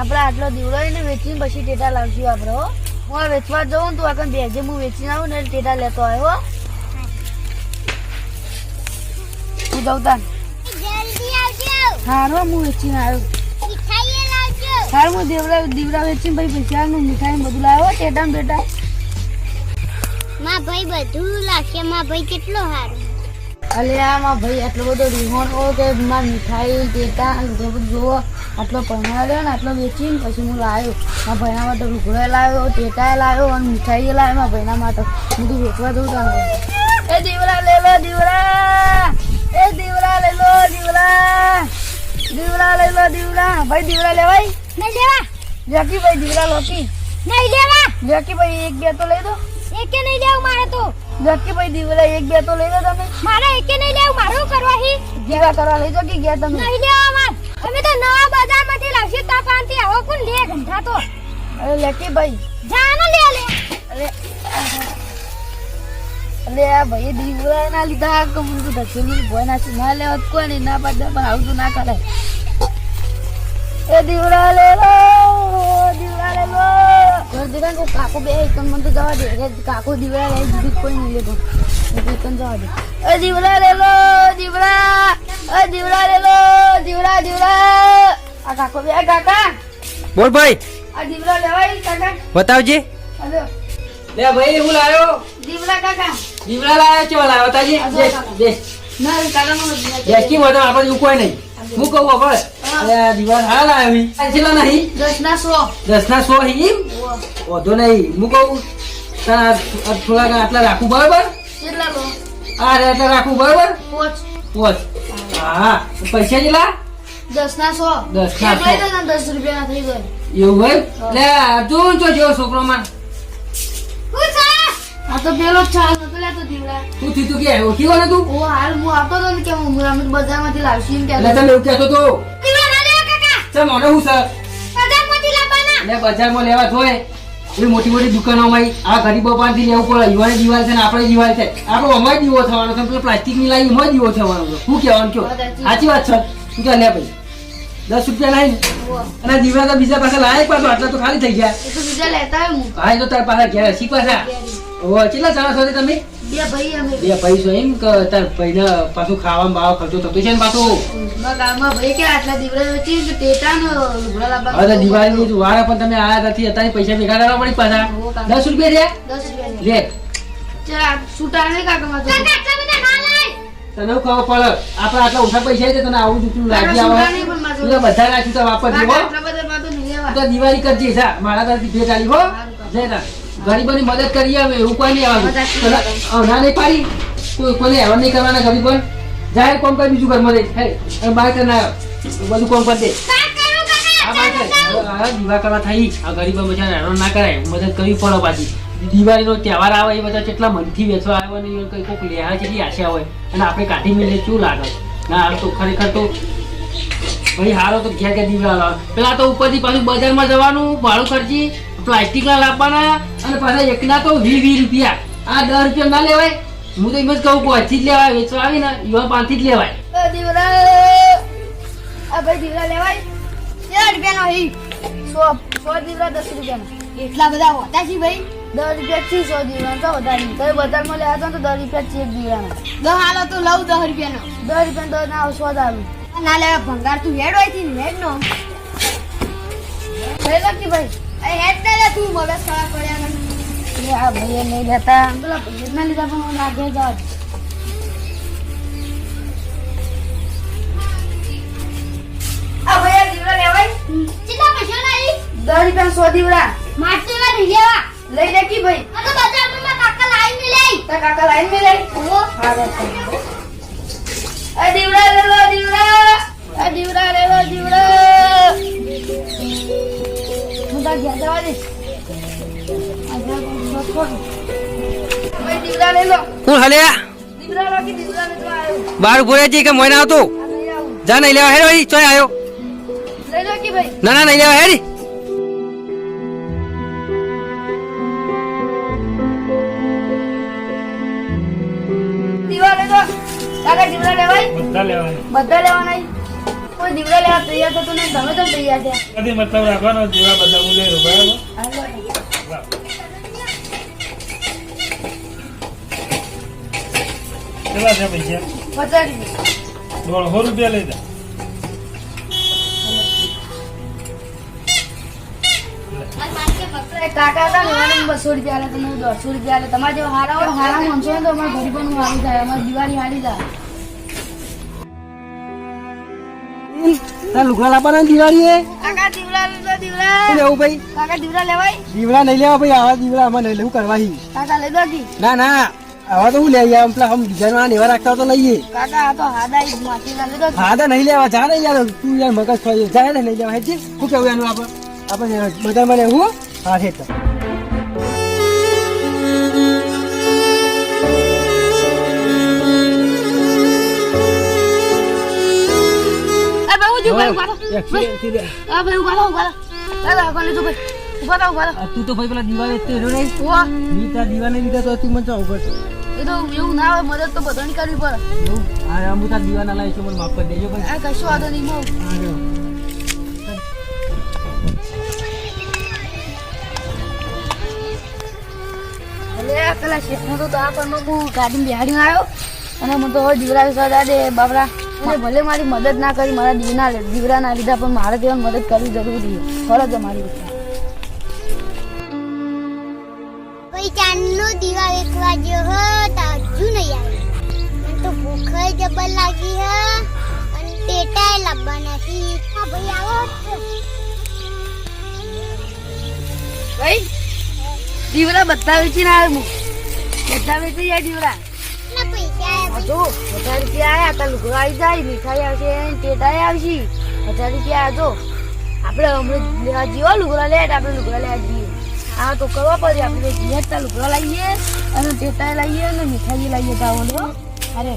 આટલો દીવડો ને વેચીને પછી ટેટા લાવશું આપણે હો. હું વેચવા જઉં તું આગળ બેજે હું વેચીને આવું ને ટેટા લેતો આવ્યો હો. જઉં તાન. હારો હું વેચીને આવ્યો. મીઠાઈ હાર હું દેવડા દીવડા વેચીને પછી પૈસા મીઠાઈ બધું લાવ્યો ટેટા બેટા. માં ભાઈ બધું લાગશે માં ભાઈ કેટલો સારો અલે આમાં ભાઈ આટલો બધો રીહોણ હોય કે માર મીઠાઈ ટેટા બધું બધું જોવો આટલો પૈણાવ્યો ને આટલો વેચીને પછી હું લાવ્યો મારા ભાઈના માટે લુગડો લાવ્યો ટેટા લાવ્યો અને મીઠાઈ લાવ્યો મારા ભાઈના માટે. બધું વેચવા દઉં તાને એ દીવડા લે લો દીવડા એ દીવડા લે લો દીવડા દીવડા લે લો દીવડા ભાઈ દીવડા લેવાય? નહીં લેવા. લેકી ભાઈ દીવડા લોકી. નહીં લેવા. લેકી ભાઈ એક બે તો લઈ દો. એકે નહીં લેવું મારે તો. લેકી ભાઈ દીવડા એક બે તો લઈ લો તમે. મારે એકે નહીં લેવું મારું કરવા હી. જેવા કરવા લઈ જો કે ગયા તમે? નહીં લેવા માં અમે તો નવા બજારમાંથી લાવશે તા પાંથી આવો કોણ લે ઘંટા તો. અરે લેકી ભાઈ. જાનો લે લે. અરે અરે આ ભાઈ દીવડા ના લીધા. કે મને તો ધકેલી ભોય ના છે ના લેવા કોઈ નહીં. ના પાડે પણ આવું તો ના કરે એ દીવડા લે લો. દીવડા લે. કાકો બે એકન મન તો જવા દે. કાકો દીવડા લઈ દીધું કોઈ નહીં લેતો એકન જવા દે. અ દીવડા લે લો દીવડા અ દીવડા લે લો દીવડા દીવડા આ કાકો બે કાકા. બોલ ભાઈ. આ દીવડા લેવાય કાકા. બતાવજે. લે ભાઈ હું લાયો? દીવડા કાકા. દીવડા લાયો ચો લાયો. બતાવજે. જો કાકા. ના એ કાકાનો જ કી બોલ આપણે એવું કોઈ નહીં. હું કહું ખબર અરે આ દીવા હા લાયો નહીં. દસ ના સો દસ ના સો હિમ વધુ નહીં. હું કહું તાર આટલા રાખું બરાબર? કેટલા લો? આ આટલા રાખું બરાબર? પોચ. પોચ. હા પૈસા કેટલા? દસ ના સો દસ ના સો. લઈ લો ને દસ રૂપિયા થઈ જાય એવું ભાઈ લે તું જો છોકરો માં આ તો પેલો ચાલ નતો લેતો દીવડા. તું તું કે ઓળખી ને તું? ઓ હાલ હું આપતો તો ને કે હું મુરામત બજારમાંથી લાવશી કહેતો. તમે એવું કહેતો તો. ચલ મને હું સર બજારમાંથી લાવવાના. એટલે બજારમાં લેવા જોઈએ એ મોટી મોટી દુકાનોમાં આ ગરીબો પાસેથી લેવું પડે. યુવાની દિવાલ છે ને આપણે દિવાલ છે. આપણો અમાય દીવો થવાનો છે. પેલો પ્લાસ્ટિકની લાવી અમાય દીવો થવાનો છે. શું કહેવાનું કયો સાચી વાત છે. શું કે લે ભાઈ. દસ રૂપિયા લાવી અને દીવા તો બીજા પાસે લાયક પાછો. આટલા તો ખાલી થઈ ગયા. બીજા લેતા હા એ તો તારા પાસે ઘેર હસી પાછા ઓ કેટલા જણા છો તમે? બે ભાઈ અમે. બે પૈસો એમ કે તાર ભાઈને પાછું ખાવામાં બાવા ખર્ચો થતો છે ને પાછું? ગામમાં ભાઈ કે આટલા દીવડા વેચી કે ટેટા ને લુગડા લાવવા હવે તો દિવાળીની વારા પણ તમે આયા નથી અત્યારે પૈસા ભેગા કરવા પડી પાછા. દસ રૂપિયા છે દસ રૂપિયા લે. ચાલ છૂટા નહીં કાકા માં કાકા આટલા ના લાય. તને હું ખબર પડે આપણે આટલા ઓછા પૈસા છે તને આવું દુખતું લાગી આવે. તું તો બધા નાખ્યું તો વાપરજે હો. દિવાળી કરજે મારા તરફથી ભેટ આવી હો. જય તા ગરીબોની મદદ કરી આવે એવું કોઈ નહીં આવવાનું. ના નહીં પાડી કોઈ કોઈને નહીં કરવાના ગરીબો જાહેર કોમ કર બીજું ઘરમાં દે બહાર કર ના બધું કોમ કરી દે. દીવા કરવા થઈ. આ ગરીબો બચારા હેરાન ના કરાય. મદદ કરવી પડે પાછી. દિવાળીનો તહેવાર આવે એ બધા કેટલા મનથી વેચવા આવ્યો ને કઈ કોઈક લેવા કેટલી આશા હોય. અને આપણે કાઢી મેલે શું લાગે? ના હાલ તો ખરેખર તો ભાઈ હારો તો ઘેર ઘેર દીવડા પેલા તો ઉપરથી પાછું બજારમાં જવાનું ભાડું ખર્ચી પ્લાસ્ટિકના લાવવાના અને પાછા એકના તો વી વી રૂપિયા. આ દસ રૂપિયા ના લેવાય? હું તો એમ જ કહું પાંચથી જ લેવાય વેચવા આવી ને યુવા પાંચથી જ લેવાય. એ દીવડા આ ભાઈ દીવડા લેવાય? કેટલા રૂપિયાનો હી? સો સો દીવડા દસ રૂપિયાનો. એટલા બધા હોતા છે ભાઈ? દસ રૂપિયા થી સો દીવડા તો વધારે તો બજારમાં લેવા તો દસ રૂપિયા છે એક દીવડાના. દસ હાલો તો લઉં દસ રૂપિયાનો. દસ રૂપિયા દસ ના સો દારૂ ના લેવા ભંગાર તું હેડ હોયથી હેડ નો. ભાઈ. આ ભાઈએ નહીં લેતા. પેલા ભાઈએ ના લીધા પણ મને આગળ આ ભાઈ દીવડા લેવાય? કેટલા પૈસા લાવી? દસ રૂપિયા સો દીવડા. મારતો એવા નહીં લેવા. લઈ લે કી ભાઈ. આ તો બજારમાં કાકા લઈ કાકા લાઈન મેં લઈ ઓ હા બસ. આ દીવડા લે લો દીવડા. કોણ હાલે? બાર ઊભો રહેજે કે મોય ના આવતો જા નહીં લેવા હેડ ચોય આવ્યો ભાઈ ના ના નહીં લેવા હેડ. દીવા બધા લેવાના? કોઈ દીવડા લેવા તૈયાર થતું નહીં તમે તો તૈયાર છે. કદી મતલબ રાખવાનો જેવા બધા હું લઈ બરાબર? કેટલા છે પૈસા પચાસ રૂપિયા દોઢસો રૂપિયા લઈ જા કાકા હતા ને એવાને બસો રૂપિયા આલે તમે દોઢસો રૂપિયા આલે. તમારે જેવા હારા હોય હારા માણસો તો અમારે ગરીબોનું સારું થાય અમારે દિવાળી હારી જાય. લુગડા લાવવાના દિવાળી કાકા દીવડા લેવું ભાઈ? કાકા દીવડા લેવાય? દીવડા નહીં લેવા ભાઈ આવા દીવડા અમારે નહીં લેવું કરવા કાકા લઈ દો ના ના. આવા તો હું લઈ આમ પેલા આમ ડિઝાઇન એવા રાખતા તો લઈએ. કાકા આ તો હાદા ઈ ના હા નહીં લેવા જા ને યાર તું યાર મગજ ખાઈ જાય ને નહીં લેવા હેજી શું કેવું એનું આપણે? આપણે બધા મને હું? હા છે તો. તું તો ભાઈ પેલા દિવાળી તે રહ્યો નહીં. દીવા મી લીધા તો તું મને ચાવ પડશે એ તો એવું ના હોય મદદ તો બધાની કરવી પડે. હા હું તાર દિવાના લાવી છું મને માફ કરી દેજો ભાઈ આ કશો વાંધો નહીં મો હા જો. એટલે પેલા શેઠનો તો આ પણ હું ગાડી બિહાડીને આવ્યો. અને મને તો હવે દીવડા વિશ્વાસ દે બાબરા અને ભલે મારી મદદ ના કરી મારા દીવના ના લીધા પણ મારે તેવા મદદ કરવી જરૂરી છે. ફરજ છે કોઈ ચાંદનો દીવા વેકવા ગયો હો તો હજુ નહીં આવ્યો. મને તો ભૂખ જબર લાગી હે અને ટેટાય લાવવા નથી હા ભાઈ આવો ભાઈ દીવડા બધા વેચીને આવ્યો બધા વેચી જાય દીવડા. હજાર રૂપિયા આયા હતા લુગડો આવી જાય મીઠાઈ આવશે ટેટાઈ આવશે. હજાર રૂપિયા આજો આપણે હમણાં લેવા જીવો લુગડા લે આપણે લુગડા લેવા જઈએ. આ તો કરવા પડે આપણે તો ચાલુ જ લાવીએ અને ટેટાઈ લાવીએ અને મીઠાઈ લાવીએ લ્યો અરે